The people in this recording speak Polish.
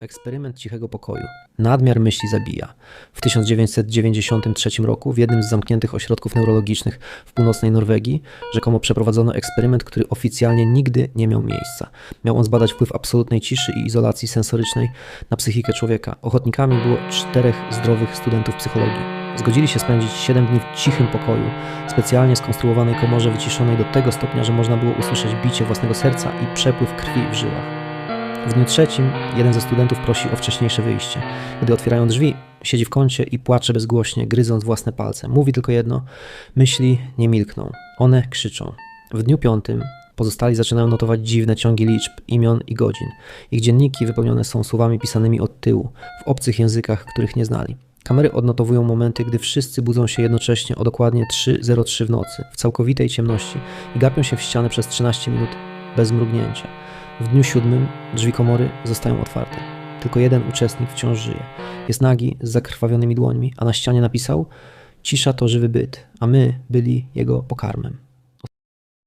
Eksperyment cichego pokoju. Nadmiar myśli zabija. W 1993 roku w jednym z zamkniętych ośrodków neurologicznych w północnej Norwegii rzekomo przeprowadzono eksperyment, który oficjalnie nigdy nie miał miejsca. Miał on zbadać wpływ absolutnej ciszy i izolacji sensorycznej na psychikę człowieka. Ochotnikami było czterech zdrowych studentów psychologii. Zgodzili się spędzić 7 dni w cichym pokoju, specjalnie skonstruowanej komorze wyciszonej do tego stopnia, że można było usłyszeć bicie własnego serca i przepływ krwi w żyłach. W dniu trzecim jeden ze studentów prosi o wcześniejsze wyjście. Gdy otwierają drzwi, siedzi w kącie i płacze bezgłośnie, gryząc własne palce. Mówi tylko jedno: myśli nie milkną, one krzyczą. W dniu piątym pozostali zaczynają notować dziwne ciągi liczb, imion i godzin. Ich dzienniki wypełnione są słowami pisanymi od tyłu, w obcych językach, których nie znali. Kamery odnotowują momenty, gdy wszyscy budzą się jednocześnie o dokładnie 3.03 w nocy, w całkowitej ciemności i gapią się w ścianę przez 13 minut bez mrugnięcia. W dniu siódmym drzwi komory zostają otwarte. Tylko jeden uczestnik wciąż żyje. Jest nagi z zakrwawionymi dłońmi, a na ścianie napisał: Cisza to żywy byt, a my byli jego pokarmem.